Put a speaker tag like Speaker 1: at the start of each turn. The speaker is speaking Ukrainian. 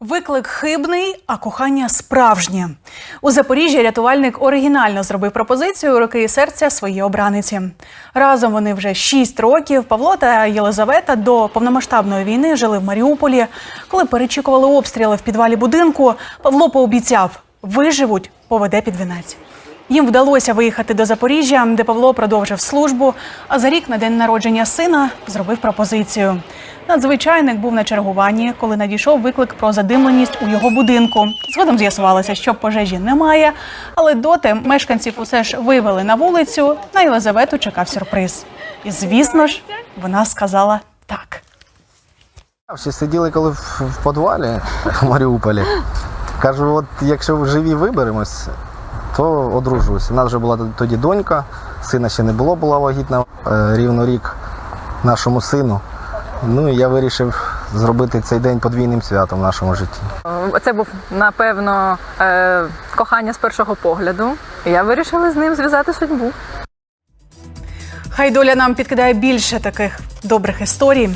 Speaker 1: Виклик хибний, а кохання справжнє. У Запоріжжі рятувальник оригінально зробив пропозицію руки і серця своїй обраниці. Разом вони вже шість років. Павло та Єлизавета до повномасштабної війни жили в Маріуполі. Коли перечікували обстріли в підвалі будинку, Павло пообіцяв виживуть, поведе під вінець. Їм вдалося виїхати до Запоріжжя, де Павло продовжив службу. А за рік на день народження сина зробив пропозицію. Надзвичайник був на чергуванні, коли надійшов виклик про задимленість у його будинку. Згодом з'ясувалося, що пожежі немає, але доти мешканців усе ж вивели на вулицю. На Єлизавету чекав сюрприз. І звісно ж, вона сказала так.
Speaker 2: Всі сиділи коли в, підвалі в Маріуполі. Кажу, от якщо в живі виберемось, то одружуюся. У нас вже була тоді донька, сина ще не було, була вагітна е, рівно рік нашому сину. Ну і я вирішив зробити цей день подвійним святом в нашому житті.
Speaker 3: Це був напевно е, кохання з першого погляду. І я вирішила з ним зв'язати судьбу.
Speaker 1: Хай доля нам підкидає більше таких добрих історій.